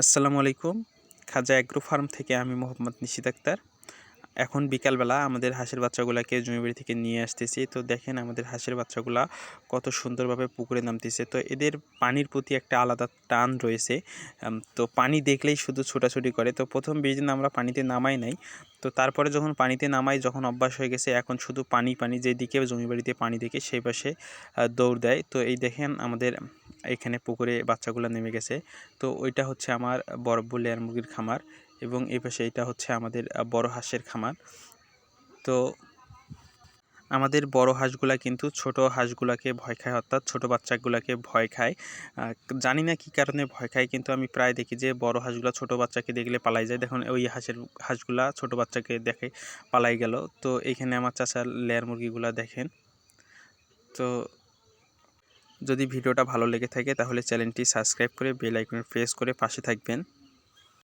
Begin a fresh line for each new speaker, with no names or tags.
আসসালামু আলাইকুম। খাজা agro farm থেকে আমি মোহাম্মদ নিশিত আক্তার। এখন বিকালবেলা আমাদের হাঁসের বাচ্চাগুলোকে জমিবাড়ি থেকে নিয়ে আসতেছি। তো দেখেন আমাদের হাঁসের বাচ্চাগুলা কত সুন্দরভাবে পুকুরে নামতেছে। তো এদের পানির প্রতি একটা আলাদা টান রয়েছে। তো পানি দেখলেই শুধু ছোটাছুটি করে। তো প্রথম বিশ দিন আমরা পানিতে নামাই নাই। তো তারপরে যখন পানিতে নামাই, যখন অভ্যাস হয়ে গেছে, এখন শুধু পানি পানি যেদিকে জমিবাড়িতে পানি দেখে সেই পাশে দৌড় দেয়। তো এই দেখেন আমাদের এখানে পুকুরে বাচ্চাগুলো নেমে গেছে। তো ওইটা হচ্ছে আমার বরফ লেয়ার মুরগির খামার এবং এই পাশে এটা হচ্ছে আমাদের বড় হাঁসের খামার। তো আমাদের বড় হাঁসগুলা কিন্তু ছোট হাঁসগুলাকে ভয় খায়, অর্থাৎ ছোট বাচ্চাগুলাকে ভয় খায়। জানি না কী কারণে ভয় খায়, কিন্তু আমি প্রায় দেখি যে বড় হাঁসগুলা ছোট বাচ্চাকে দেখলে পালাই যায়। দেখুন, ওই হাঁসের হাঁসগুলা ছোট বাচ্চাকে দেখে পালাই গেল। তো এইখানে আমার চাচার লেয়ার মুরগিগুলা দেখেন। তো যদি ভিডিওটা ভালো লেগে থাকে তাহলে চ্যানেলটি সাবস্ক্রাইব করে বেল আইকনে প্রেস করে পাশে থাকবেন।